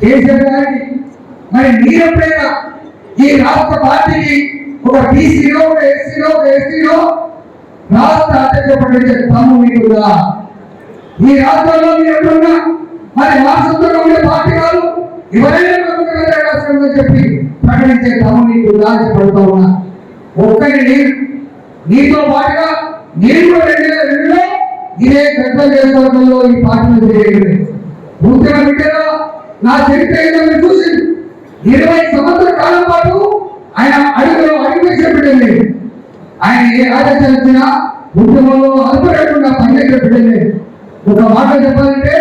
కేసీఆర్ గారికి మరి మీరెప్పుడైనా ఈ రాష్ట్ర పార్టీకి ఒక బీసీలో ఒక ఎస్సీలో ఒక ఎస్సీలో రాష్ట్ర అధ్యక్ష ప్రకటించే తమ్ము మీకుగా ఈ రాష్ట్రంలో మీరు ఎప్పుడున్నా మరి వారసత్వంలో ఉండే పార్టీ కాదు ఎవరైనా రాష్ట్రంలో చెప్పి ప్రకటించే తమ్ము మీకు పడుతూ ఉన్నా ఒక్కరి నేను నీతో పాటుగా నేను కూడా రెండు వేల రెండులో ఇదే గడ్డ నియోజకవర్గంలో ఈ పార్టీ చేయండి ఉద్యమ బిడ్డగా నా చరిత్ర ఏదో మీరు చూసి ఇరవై సంవత్సరాల కాలం పాటు ఆయన అడుగులో అడుగు వేసిన ఆయన ఏ ఆదేశాలు ఇచ్చినా ఉద్యమంలో అల్పడకుండా పనిచేసిన బిడ్డలే. ఒక మాట చెప్పాలంటే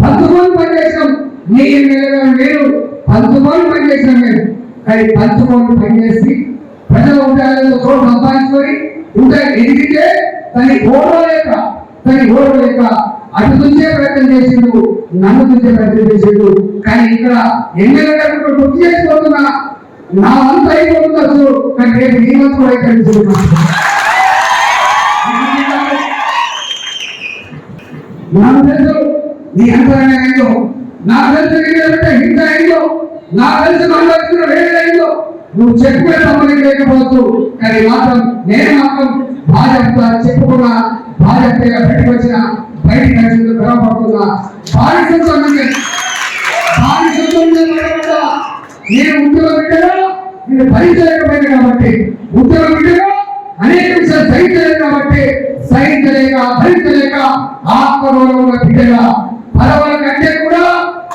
పంచుకొని పనిచేసాం నీ ఎమ్మెల్యేగా నేను పంచుకొని పనిచేసాం నేను కానీ పంచుకొని పనిచేసి ప్రజల ఉద్యోగాలతో చోటు సంపాదించుకొని ఉంటాయి ఎదిగితే తన ఓడలేక తన ఓడలేక అటు నుంచే ప్రయత్నం చేసిండు నన్ను నుంచే ప్రయత్నం చేసిండు. కానీ ఇక్కడ ఎమ్మెల్యే గారు గుర్తు చేసుకుంటున్నా నా అంత అయిపోతుంది కానీ రేపు నీ వంతు కూడా అయితే నాకు తెలుసు నీ అంతరంగ అయిందో నాకు తెలుసు నీ హింస అయిందో నాకు తెలుసు నాకు తెలిసిన వేరే అయిందో నువ్వు చెప్పుకునే సంబంధం లేకపోవచ్చు కానీ మాత్రం నేను మాత్రం భాజపా చెప్పుకున్న భాజపా పెట్టుకొచ్చిన బయటికి వచ్చింది గర్వపడుతున్నా భారీ సంతోషం భారీ సంతోషం నేను ఉద్యోగ బిడ్డగా నేను భరించలేకపోయింది కాబట్టి ఉద్యోగ బిడ్డగా అనేక విషయాలు సహించలేదు కాబట్టి సహించలేక భరించలేక ఆత్మగౌరవంగా బిడ్డగా పరవల కంటే కూడా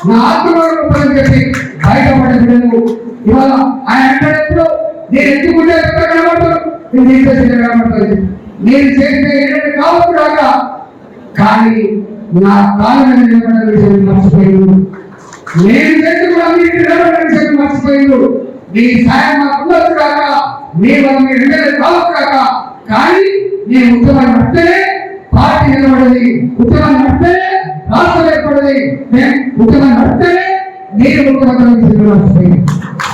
నా ఆత్మగౌరవం పని చెప్పి బయటపడే బిడ్డలు ఇవాళ ఆయన నేను ఎత్తుకుంటే కనబడతాను? నేను తీసేసి కనబడతాను. నేను చేస్తే ఏంటంటే కావచ్చు రాక కానీ నా కాలం మీద నిలబడిన విషయం మర్చిపోయింది నేను చేసి కూడా నిలబడిన విషయం మర్చిపోయింది నీ సాయం మాకు ఉండొచ్చు కాక నీ వల్ల మీరు ఎమ్మెల్యే కావచ్చు కాక కానీ నీ ఉద్యమాన్ని నడితేనే పార్టీ నిలబడింది. ఉద్యమాన్ని నడితేనే రాష్ట్రం ఏర్పడింది. ఉద్యమాన్ని నడితేనే నేను ముఖ్యమంత్రి మర్చిపోయింది.